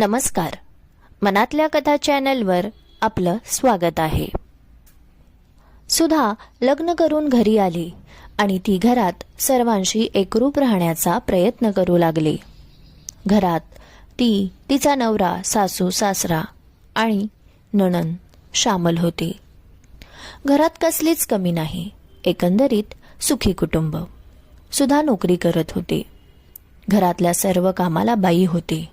नमस्कार. मनातल्या कथा चॅनलवर आपलं स्वागत आहे. सुधा लग्न करून घरी आली आणि ती घरात सर्वांशी एकरूप राहण्याचा प्रयत्न करू लागली. घरात ती तिचा नवरा सासू सासरा आणि नणन शामल होती. घरात कसलीच कमी नाही एकंदरीत सुखी कुटुंब. सुधा नोकरी करत होती. घरातल्या सर्व कामाला बाई होती.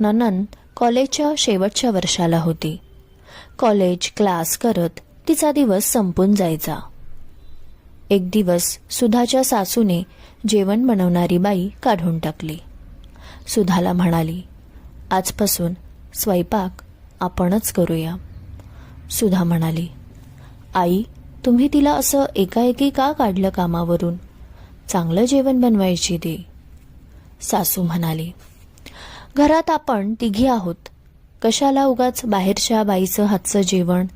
ननन कॉलेजच्या शेवटच्या वर्षाला होती. कॉलेज क्लास करत तिचा दिवस संपून जायचा. एक दिवस सुधाच्या सासूने जेवण बनवणारी बाई काढून टाकली. सुधाला म्हणाली आजपासून स्वयंपाक आपणच करूया. सुधा म्हणाली आई तुम्ही तिला असं एकाएकी का काढलं कामावरून? चांगलं जेवण बनवायची दे सासू म्हणाली घरात आपण तिघी आहोत. कशाला उगाच बाहेरच्या बाईचं हातचं जेवण?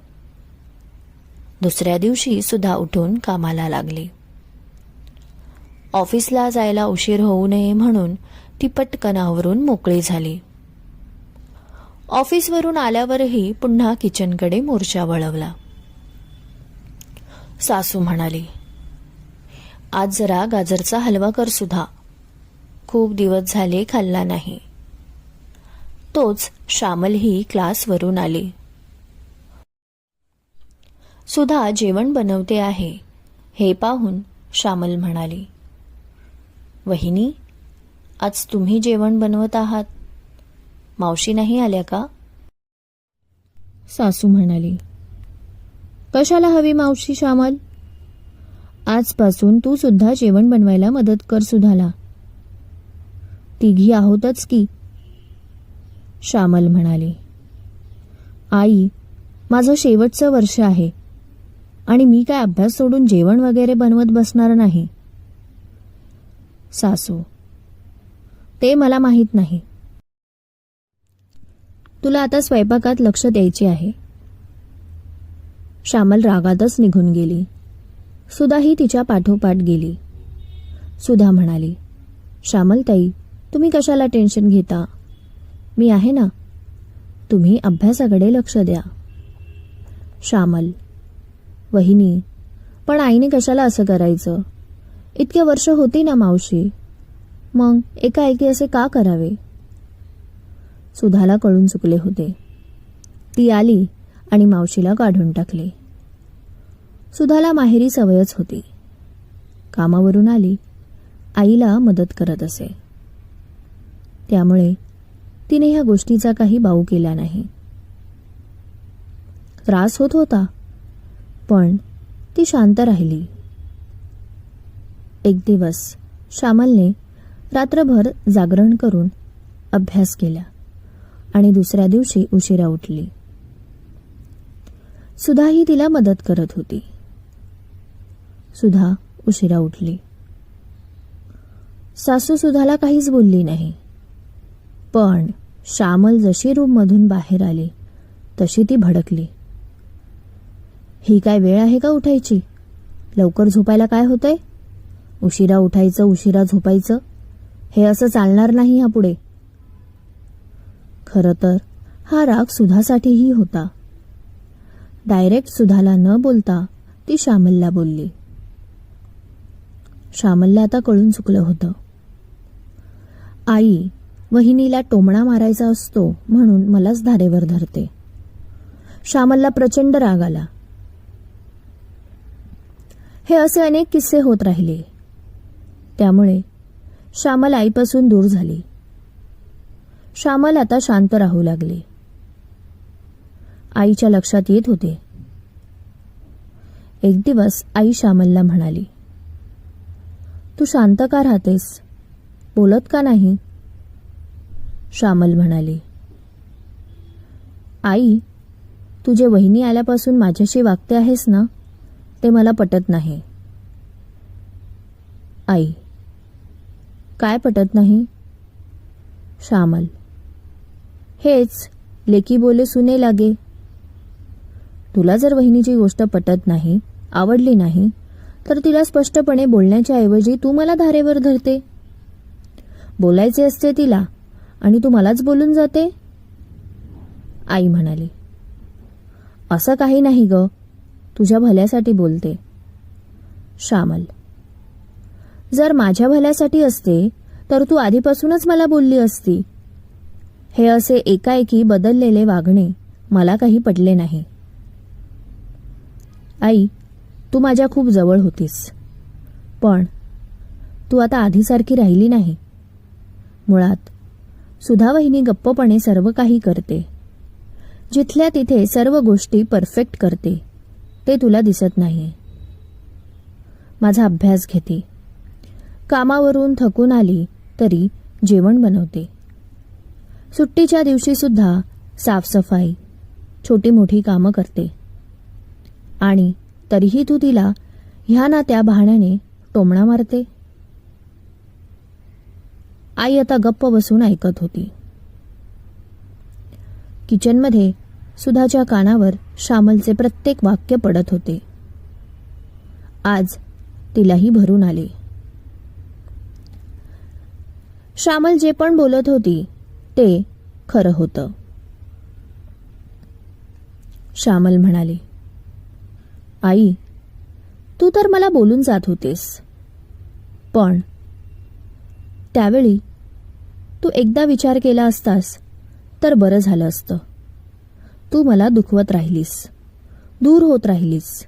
दुसऱ्या दिवशी सुद्धा उठून कामाला लागली. ऑफिसला जायला उशीर होऊ नये म्हणून ती पटकनावरून मोकळी झाली. ऑफिसवरून आल्यावरही पुन्हा किचनकडे मोर्चा वळवला. सासू म्हणाली आज जरा गाजरचा हलवा कर सुद्धा खूप दिवस झाले खाल्ला नाही. तोच श्यामलही क्लासवरून आली. सुधा जेवण बनवते आहे. हे पाहून श्यामल म्हणाली वहिनी आज तुम्ही जेवण बनवत आहात? मावशी नाही आल्या का? सासू म्हणाली कशाला हवी मावशी श्यामल? आजपासून तू सुद्धा जेवण बनवायला मदत कर सुधाला. तिघी आहोतच की श्यामल म्हणाली. आई माझं शेवटचं वर्ष आहे आणि मी काय अभ्यास सोडून जेवण वगैरे बनवत बसणार नाही. सासू ते मला माहीत नाही. तुला आता स्वयंपाकात लक्ष द्यायचे आहे. श्यामल रागातच निघून गेली. सुधाही तिच्या पाठोपाठ गेली. सुधा म्हणाली श्यामल ताई तुम्ही कशाला टेन्शन घेता? मी आहे ना? तुम्ही अभ्यासाकडे लक्ष द्या. श्यामल. वहिनी पण आईने कशाला असं करायचं? इतके वर्ष होती ना मावशी. मग एकाएकी असे का करावे? सुधाला कळून चुकले होते. ती आली आणि मावशीला काढून टाकले. सुधाला माहेरी सवयच होती. कामावरून आली. आईला मदत करत असे. त्यामुळे तिने ह्या गोष्टीचा काही बाऊ केला नाही. त्रास होत होता पण ती शांत राहिली. एक दिवस श्यामलने रात्रभर जागरण करून अभ्यास केला आणि दुसऱ्या दिवशी उशिरा उठली. सुधाही तिला मदत करत होती. सुधा उशिरा उठली. सासू सुधाला काहीच बोलली नाही. पण श्यामल जशी रूममधून बाहेर आली तशी ती भडकली. ही काय वेळ आहे का उठायची? लवकर झोपायला काय होतंय? उशिरा उठायचं उशिरा झोपायचं? हे असं चालणार नाही यापुढे. खरं तर हा राग सुधासाठीही होता. डायरेक्ट सुधाला न बोलता ती श्यामलला बोलली. श्यामलला आता कळून चुकलं होतं. आई वहिनीला टोमणा मारायचा असतो म्हणून मलाच धारेवर धरते. श्यामलला प्रचंड राग आला. हे असे अनेक किस्से होत राहिले. त्यामुळे श्यामल आईपासून दूर झाली. श्यामल आता शांत राहू लागले. आईच्या लक्षात येत होते. एक दिवस आई श्यामलला म्हणाली तू शांत का राहतेस? बोलत का नाही? श्यामल म्हणाली आई तुझे वहिनी आल्यापासून माझ्याशी वागते आहेस ना? ते मला पटत नाही. आई काय पटत नाही? श्यामल हेच लेकी बोले सुने लागे. तुला जर वहिनीची गोष्ट पटत नाही आवडली नाही तर तिला स्पष्टपणे बोलण्याच्या ऐवजी तू मला धारेवर धरते. बोलायचे असते तिला आणि तू मलाच बोलून जाते? आई म्हणाली असं काही नाही ग. तुझ्या भल्यासाठी बोलते. श्यामल जर माझ्या भल्यासाठी असते तर तू आधीपासूनच मला बोलली असती. हे असे एकाएकी बदललेले वागणे मला काही पटले नाही. आई तू माझ्या खूप जवळ होतीस. पण तू आता आधीसारखी राहिली नाही. मुळात सुधा वहिनी गप्पपणे सर्व काही करते. जिथल्या तिथे सर्व गोष्टी परफेक्ट करते ते तुला दिसत नाही माझा अभ्यास घेते. कामावरून थकून आली तरी जेवण बनवते. सुट्टीच्या दिवशीसुद्धा साफसफाई छोटी मोठी कामं करते. आणि तरीही तू तिला ह्या ना त्या बहाण्याने टोमणा मारते. आई आता गप्प बसून ऐकत होती. किचनमध्ये सुधाच्या कानावर श्यामलचे प्रत्येक वाक्य पडत होते. आज तिलाही भरून आले. श्यामल जे पण बोलत होती ते खरं होतं. श्यामल म्हणाली आई तू तर मला बोलून जात होतेस. पण त्यावेळी तू एकदा विचार केला असतास तर बरं झालं असतं. तू मला दुखवत राहिलीस दूर होत राहिलीस.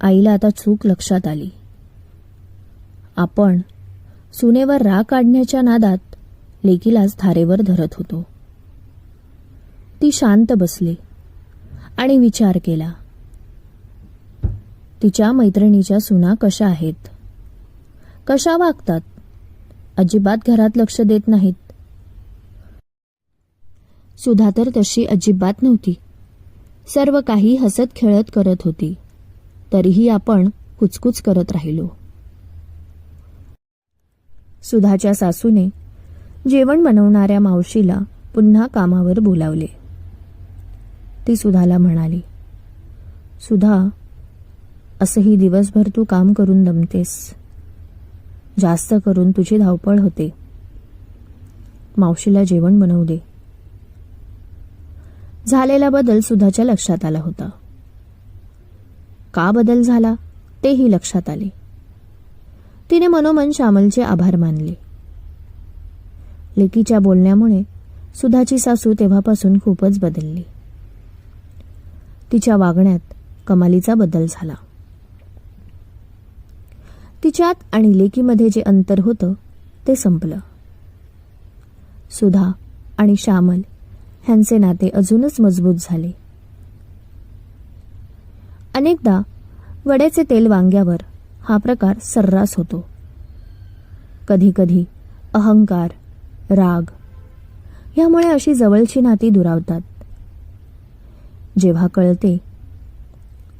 आईला आता चूक लक्षात आली. आपण सुनेवर राग काढण्याच्या नादात लेकीलाच धारेवर धरत होतो. ती शांत बसली आणि विचार केला तिच्या मैत्रिणीच्या सुना कशा आहेत? कशा वागतात? अजिबात घरात लक्ष देत नाहीत. सुधा तर तशी अजिबात नव्हती. सर्व काही हसत खेळत करत होती. तरीही आपण कुचकुच करत राहिलो. सुधाच्या सासूने जेवण बनवणाऱ्या मावशीला पुन्हा कामावर बोलावले. ती सुधाला म्हणाली सुधा असंही दिवसभर तू काम करून दमतेस. जास्त करून तुझी धावपळ होते. मावशीला जेवण बनवू दे झालेला बदल सुधाच्या लक्षात आला होता. का बदल झाला तेही लक्षात आले. तिने मनोमन श्यामलचे आभार मानले. लेकीच्या बोलण्यामुळे सुधाची सासू तेव्हापासून खूपच बदलली. तिच्या वागण्यात कमालीचा बदल झाला. तिच्यात आणि लेकीमध्ये जे अंतर होतं ते संपलं. सुधा आणि श्यामल ह्यांचे नाते अजूनच मजबूत झाले. अनेकदा वड्याचे तेल वांग्यावर हा प्रकार सर्रास होतो. कधीकधी अहंकार राग ह्यामुळे अशी जवळची नाती दुरावतात. जेव्हा कळते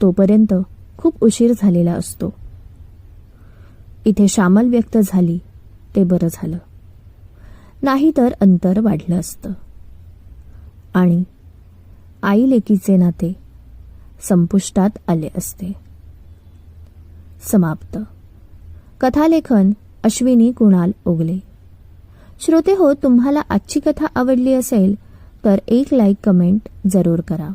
तोपर्यंत खूप उशीर झालेला असतो. इथे श्यामल व्यक्त झाली ते बरं झालं. नाहीतर अंतर वाढलं असतं. आणि आई लेकीचे नाते संपुष्टात आले असते. समाप्त. कथालेखन अश्विनी कुणाल ओगले. श्रोते हो तुम्हाला आजची कथा आवडली असेल तर एक लाईक कमेंट जरूर करा.